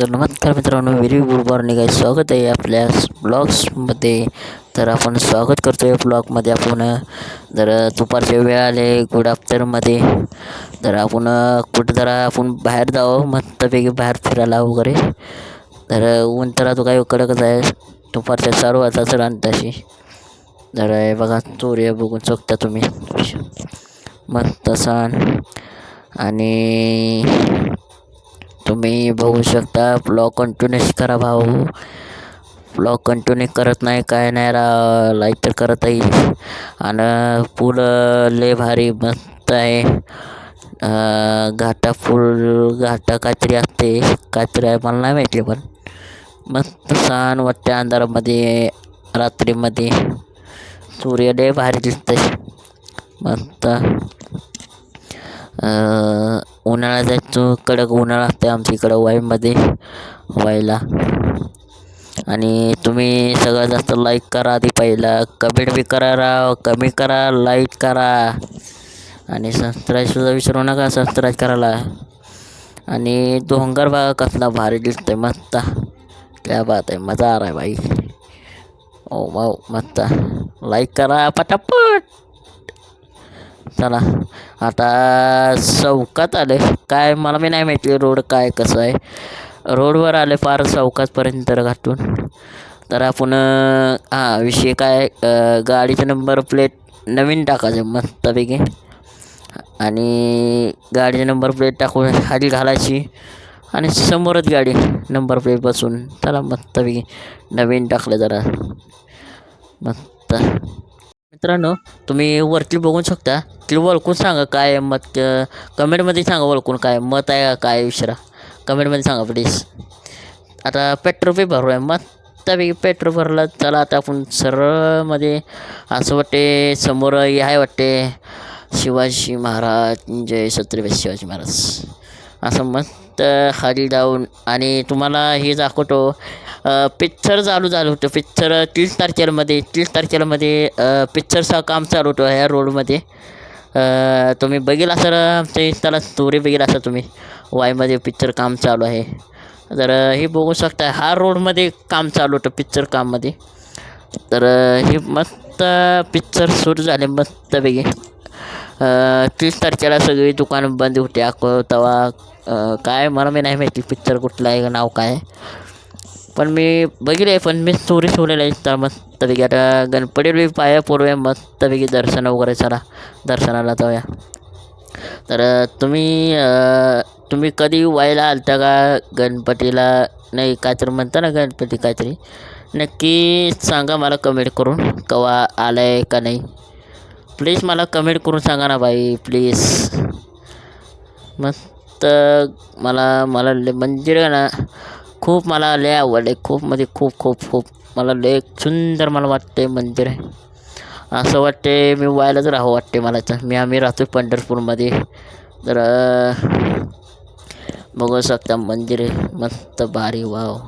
तर नमस्कार मित्रांनो व्हेरी गुड मॉर्निंग आहे स्वागत आहे आपल्या ब्लॉग्समध्ये. तर आपण स्वागत करतो आहे ब्लॉगमध्ये आपण. जर दुपारच्या वेळ आले गुड आफ्टरमध्ये तर आपण कुठं जरा आपण बाहेर जावं मस्तपैकी बाहेर फिरायला वगैरे. तर ऊन तर तू काही कडकच आहे दुपारच्या चार वाजता आणि तशी. जरा हे बघा सूर्य बघून चुकता तुम्ही. मस्त सण. आणि तुम्ही बघू शकता ब्लॉग कंटिन्यूस करा भाऊ. ब्लॉग कंटिन्यू करत नाही काय नाही रा लाईक तर करत आहे. आणि पूल लय भारी मस्त आहे. घाटा फुल घाटा काहीतरी असते. काहीतरी आहे मला नाही माहिती पण मस्त छान वाटते अंधारामध्ये रात्रीमध्ये. सूर्य लय भारी दिसतंय. मस्त. उन्हाळ्याचा कडक उन्हाळा असते आमच्या इकडं वाईमध्ये वाईला. आणि तुम्ही सगळ्यात जास्त लाईक करा आधी पहिला. कमेंट बी करा राव. कमी करा लाईक करा. आणि सबस्क्राईबसुद्धा विसरू नका सबस्क्राईब करायला. आणि डोंगर बघा कसला भारी दिसतोय मस्त. त्या बात आहे मजा आ रहा है भाई ओ वाव मस्त. लाईक करा पटापट. चला. आता चौकात आले. काय मला मी नाही माहिती रोड काय कसं आहे. रोडवर आले फार चौकातपर्यंत तर तर आपण हां विषय काय गाडीचा नंबर प्लेट नवीन टाकायचं मस्तपैकी. आणि गाडीचा नंबर प्लेट टाकून खाली घालायची. आणि समोरच गाडी नंबर प्लेट बसून. चला मस्तपैकी नवीन टाकलं जरा. मस्त. मित्रांनो तुम्ही वरती बघू शकता. की ओळखून सांगा काय मत कमेंटमध्ये सांगा ओळखून काय मत आहे काय विचारा. कमेंटमध्ये सांगा प्लीज आता पेट्रोल बी भरू आहे मस्तपैकी पेट्रोल भरलं चला आता आपण सरळमध्ये असं वाटते समोर हे आहे वाटते शिवाजी महाराज जय छत्रपती शिवाजी महाराज. असं मस्त खाली जाऊन. आणि तुम्हाला हे दाखवतो पिक्चर चालू झालं होतं. पिक्चर तीस तारखेमध्ये तीस तारखेमध्ये पिक्चरचं काम चालू होतं ह्या रोडमध्ये. तुम्ही बघितला सर आमच्या इंस्टाला स्टोरी बघितला असा तुम्ही? वायमध्ये पिक्चर काम चालू आहे. तर हे बघू शकता हा रोडमध्ये काम चालू होतं पिक्चर काममध्ये. तर हे मस्त पिक्चर सुरू झाले मस्तपैकी. तीस तारखेला सगळी दुकानं बंद होती अको तेव्हा काय मला मी नाही माहिती पिक्चर कुठलं आहे नाव काय. पण मी बघितले आहे पण मी स्टोरी सोडलेला आहे तर मस्तपैकी आता गणपती पाया पूर्व मस्तपैकी दर्शन वगैरे चला. दर्शनाला जाऊया. तर तुम्ही तुम्ही कधी व्हायला आलता का गणपतीला? नाही काहीतरी म्हणता ना गणपती काहीतरी. नक्की सांगा मला कमेंट करून केव्हा आलं आहे का नाही. प्लीज मला कमेंट करून सांगा ना बाई प्लीज मस्त मला मला मंदिर ना. खूप मला लय आवडले. खूप म्हणजे खूप खूप खूप. मला लय सुंदर मला वाटते मंदिर आहे. असं वाटते मी व्हायलाच राहावं वाटते मला तर. मी आम्ही राहतो पंढरपूरमध्ये. तर बघू शकता मंदिर आहे. मस्त भारी वाव.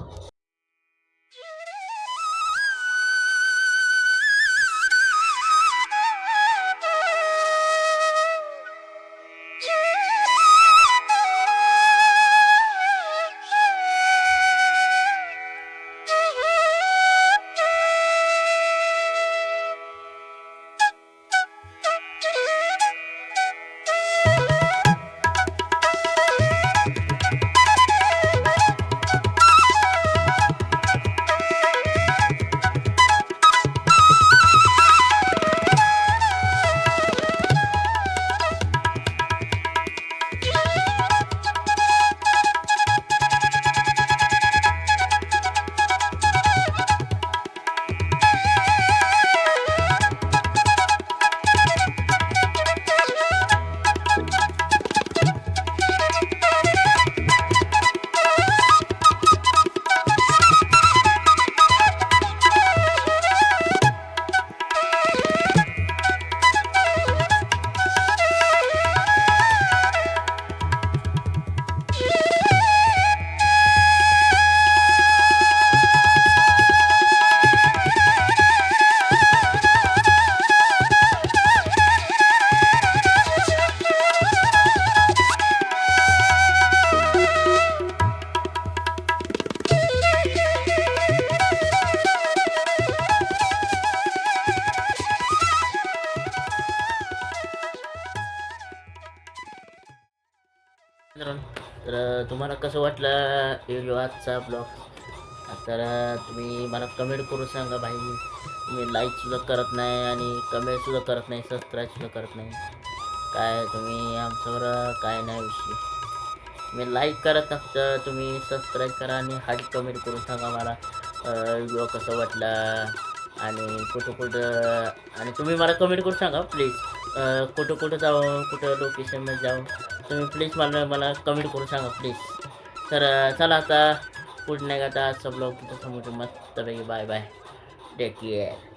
मित्रांनो तर तुम्हाला कसं वाटलं व्हिडिओ आजचा ब्लॉग तर तुम्ही मला कमेंट करून सांगा भाई. तुम्ही लाईकसुद्धा करत नाही आणि कमेंटसुद्धा करत नाही सबस्क्राईबसुद्धा करत नाही. काय तुम्ही आमच्यावर काय नाही विषय. मी लाईक करत नसतं तुम्ही सबस्क्राईब करा आणि हार्ड कमेंट करून सांगा मला व्हिडिओ कसं वाटला आणि कुठं कुठं आणि तुम्ही मला कमेंट करून सांगा प्लीज कुठं कुठं जाऊ कुठं लोकेशनमध्ये जाऊ तुम्ही प्लीज मला मला कमेंट करून सांगा प्लीज तर चला आता पुढे नाही का आता आजचा ब्लॉग तिथं समोर मस्तपैकी बाय बाय टेक केअर